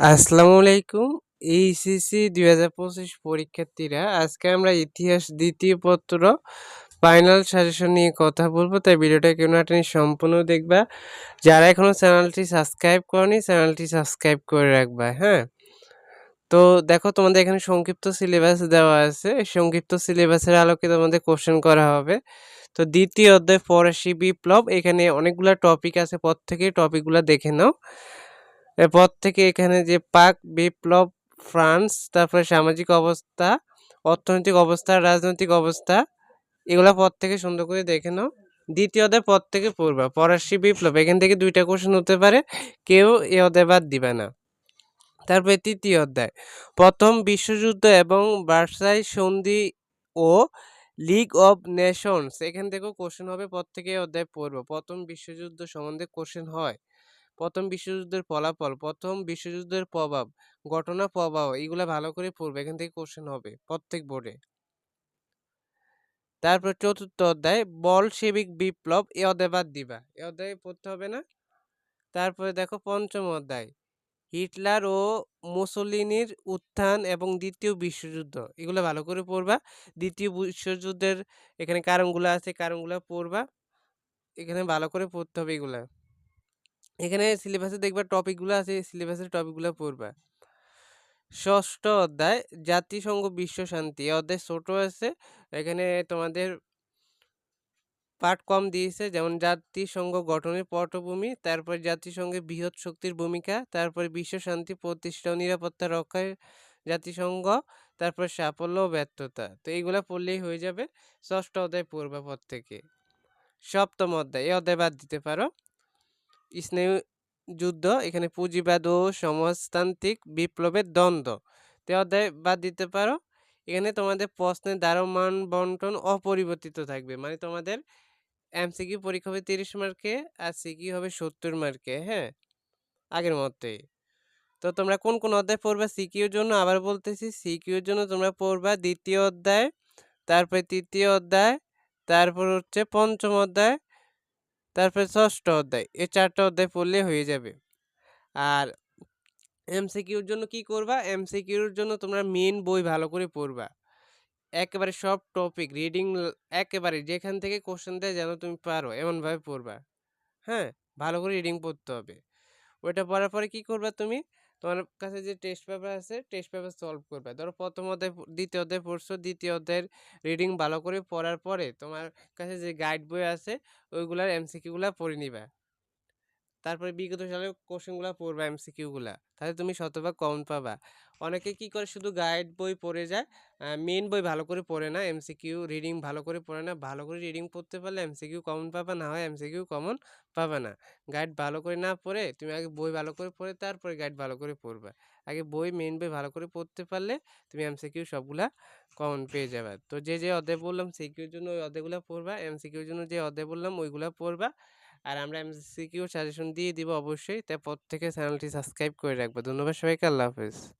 আসসালামু আলাইকুম। এইচএসসি দুই হাজার পঁচিশ পরীক্ষার্থীরা, আজকে আমরা ইতিহাস দ্বিতীয় পত্র ফাইনাল সাজেশন নিয়ে কথা বলব। তাই ভিডিওটা কেউ না টেনে সম্পূর্ণ দেখবা। যারা এখনও চ্যানেলটি সাবস্ক্রাইব করনি, চ্যানেলটি সাবস্ক্রাইব করে রাখবা হ্যাঁ? তো দেখো, তোমাদের এখানে সংক্ষিপ্ত সিলেবাস দেওয়া আছে। সংক্ষিপ্ত সিলেবাসের আলোকে তোমাদের কোশ্চেন করা হবে। তো দ্বিতীয় অধ্যায় ফরাসি বিপ্লব। এখানে অনেকগুলো টপিক আছে। পর থেকে টপিকগুলো দেখে নাও। এরপর থেকে এখানে যে পাক, বিপ্লব, ফ্রান্স, তারপরে সামাজিক অবস্থা, অর্থনৈতিক অবস্থা, রাজনৈতিক অবস্থা, এগুলো পর থেকে সুন্দর করে দেখে নাও। দ্বিতীয় অধ্যায় পর থেকে পড়বা ফরাসি বিপ্লব, এখান থেকে দুইটা কোশ্চেন হতে পারে, কেউ এ অধ্যায় বাদ দিবে না। তারপরে তৃতীয় অধ্যায়, প্রথম বিশ্বযুদ্ধ এবং বার্সাই সন্ধি ও লিগ অব নেশনস এখান থেকেও কোশ্চেন হবে পর থেকে অধ্যায় পড়ব প্রথম বিশ্বযুদ্ধ সম্বন্ধে কোশ্চেন হয়। প্রথম বিশ্বযুদ্ধের ফলাফল, প্রথম বিশ্বযুদ্ধের প্রভাব, ঘটনা প্রবাহ এগুলো ভালো করে পড়বে, এখান থেকে কোশ্চেন হবে প্রত্যেক বোর্ডে তারপর চতুর্থ অধ্যায়, বলশেবিক বিপ্লব, এ অধ্যায় বাদ দিবা, এ অধ্যায় পড়তে হবে না? তারপরে দেখো পঞ্চম অধ্যায়, হিটলার ও মুসলিনির উত্থান এবং দ্বিতীয় বিশ্বযুদ্ধ, এগুলো ভালো করে পড়বা। দ্বিতীয় বিশ্বযুদ্ধের এখানে কারণগুলো আছে, কারণগুলো পড়বা, এখানে ভালো করে পড়তে হবে এগুলা। এখানে সিলেবাসে দেখবা টপিকগুলো আছে সিলেবাসের টপিকগুলো পড়বা। ষষ্ঠ অধ্যায়, জাতিসংঘ বিশ্ব শান্তি। অধ্যায় ছোট আছে, এখানে তোমাদের পাঠ কম দিয়েছে, যেমন জাতিসংঘ গঠনের পটভূমি, তারপর জাতিসংঘের বৃহৎ শক্তির ভূমিকা, তারপর বিশ্ব শান্তি প্রতিষ্ঠা, নিরাপত্তা রক্ষায় জাতিসংঘ, তারপর সাফল্য ও ব্যর্থতা। তো এইগুলা পড়লেই হয়ে যাবে। ষষ্ঠ অধ্যায় পড়বা পর থেকে সপ্তম অধ্যায়, এই অধ্যায় বাদ দিতে পারো। স্নেহ যুদ্ধ, এখানে পুঁজিবাদ ও সমাজতান্ত্রিক বিপ্লবের দ্বন্দ্ব। তে অধ্যায় বাদ দিতে পারো? এখানে তোমাদের প্রশ্নের দ্বারমান বন্টন অপরিবর্তিত থাকবে। মানে তোমাদের এমসিকিউ পরীক্ষা হবে তিরিশ মার্কে, আর সিকি হবে সত্তর মার্কে হ্যাঁ? আগের মতোই তো তোমরা কোন কোন অধ্যায় পড়বা? সিকিউর জন্য আবার বলতেছি, সিকিউর জন্য তোমরা পড়বা দ্বিতীয় অধ্যায়, তারপরে তৃতীয় অধ্যায়, তারপর হচ্ছে পঞ্চম অধ্যায় তারপরে ষষ্ঠ অধ্যায়, এই চারটা অধ্যায় পড়লে হয়ে যাবে। আর এমসিকিউর জন্য কি করবা? এমসিকিউর জন্য তোমরা মেন বই ভালো করে পড়বা। একেবারে সব টপিক রিডিং একেবারে যেখান থেকে কোশ্চেন দেয় যেন তুমি পারো, এমনভাবে পড়বা। হ্যাঁ? ভালো করে রিডিং পড়তে হবে। ওইটা পড়ার পরে কি করবা তুমি? তোমার কাছে যে টেস্ট পেপার আছে টেস্ট পেপার সলভ করবে। ধরো প্রথম অধ্যায়, দ্বিতীয় অধ্যায় পড়ছো, দ্বিতীয় অধ্যায়ের রিডিং ভালো করে পড়ার পরে তোমার কাছে যে গাইড বই আছে, ওইগুলার এমসিকিউগুলো পড়ে নিবা। তারপরে বিগত সালের কোশ্চেনগুলো পড়বা এমসিকিউগুলা তাহলে তুমি শতভাগ কমন পাবা। অনেকে কি করে? শুধু গাইড বই পড়ে যায় মেন বই ভালো করে পড়ে না এমসিকিউ রিডিং ভালো করে পড়ে না। ভালো করে রিডিং পড়তে পারলে এমসিকিউ কমন পাবা, না হয় এমসিকিউ কমন পাবা না। গাইড ভালো করে না পড়ে, তুমি আগে বই ভালো করে পড়ে, তারপরে গাইড ভালো করে পড়বা। আগে বই মেন বই ভালো করে পড়তে পারলে তুমি এমসিকিউ সবগুলা কমন পেয়ে যাবে। তো যে যে অধ্যায় বললাম সিকিউর জন্য ওই অধ্যায়গুলো পড়বা এমসিকিউর জন্য যে অধ্যায় বললাম ওইগুলো পড়বা। আর আমরা এমসিকিউ সাজেশন দিয়ে দিব অবশ্যই। তাই থেকে চ্যানেলটি সাবস্ক্রাইব করে রাখব। ধন্যবাদ সবাইকে। আল্লাহ হাফেজ।